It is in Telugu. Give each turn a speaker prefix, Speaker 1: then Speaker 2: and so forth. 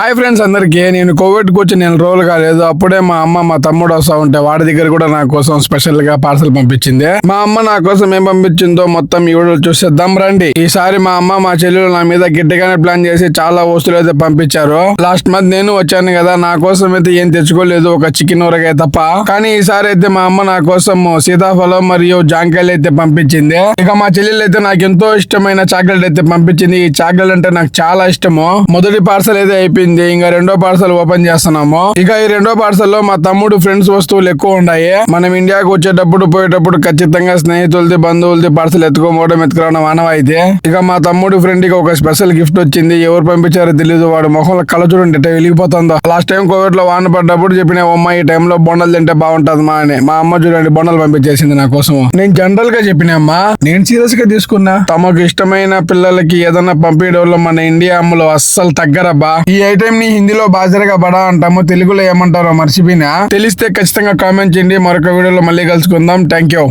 Speaker 1: హాయ్ ఫ్రెండ్స్ అందరికీ నేను కోవిడ్ వచ్చి నేను రోజులు కాలేదు. అప్పుడే మా అమ్మ మా తమ్ముడు వస్తా ఉంటే వాడి దగ్గర కూడా నా కోసం స్పెషల్గా పార్సల్ పంపించింది. మా అమ్మ నా కోసం ఏం పంపించిందో మొత్తం ఈ వీడియో చూసేద్దాం రండి. ఈసారి మా అమ్మ మా చెల్లెలు నా మీద గిడ్డగానే ప్లాన్ చేసి చాలా వస్తువులు అయితే పంపించారు. లాస్ట్ మంత్ నేను వచ్చాను కదా నా కోసం అయితే ఏం తెచ్చుకోలేదు ఒక చికెన్ ఊరగాయ తప్ప. కానీ ఈసారి అయితే మా అమ్మ నా కోసం సీతాఫలం మరియు జాంకాయలు అయితే పంపించింది. ఇక మా చెల్లెలు అయితే నాకు ఎంతో ఇష్టమైన చాక్లెట్ అయితే పంపించింది. ఈ చాక్లెట్ అంటే నాకు చాలా ఇష్టము. మొదటి పార్సల్ అయితే అయిపోయింది. ఇంకా రెండో పార్సల్ ఓపెన్ చేస్తున్నాము. ఇక ఈ రెండో పార్సల్లో మా తమ్ముడు ఫ్రెండ్స్ వస్తువులు ఎక్కువ ఉన్నాయి. మనం ఇండియాకు వచ్చేటప్పుడు పోయేటప్పుడు ఖచ్చితంగా స్నేహితులది బంధువులది పార్సల్ ఎత్తుకోమోవడం ఎత్తుకురావడం ఆనవాయితీ. ఇక మా తమ్ముడు ఫ్రెండ్కి ఒక స్పెషల్ గిఫ్ట్ వచ్చింది. ఎవరు పంపించారో తెలియదు వాడు మొహంలో కళ చూడండి ఎట్ట వెలిగిపోతుందో. లాస్ట్ టైం కోవిడ్లో వాన పడ్డప్పుడు చెప్పిన అమ్మ ఈ టైంలో బొండలు తింటే బాగుంటది మా అని. మా అమ్మ చూడండి బొండలు పంపించేసింది నా కోసం. నేను జనరల్గా చెప్పినమ్మా నేను సీరియస్గా తీసుకున్నా. తమకు ఇష్టమైన పిల్లలకి ఏదైనా పంపించడంలో మన ఇండియా అమ్మలు అస్సలు తగ్గరబ్బా. ఈ టైం ని హిందీలో బాజరగా బడా అంటాము తెలుగులో ఏమంటారో మర్చిపోయినా. తెలిస్తే ఖచ్చితంగా కామెంట్ చేయండి. మరొక వీడియోలో మళ్ళీ కలుసుకుందాం. Thank you.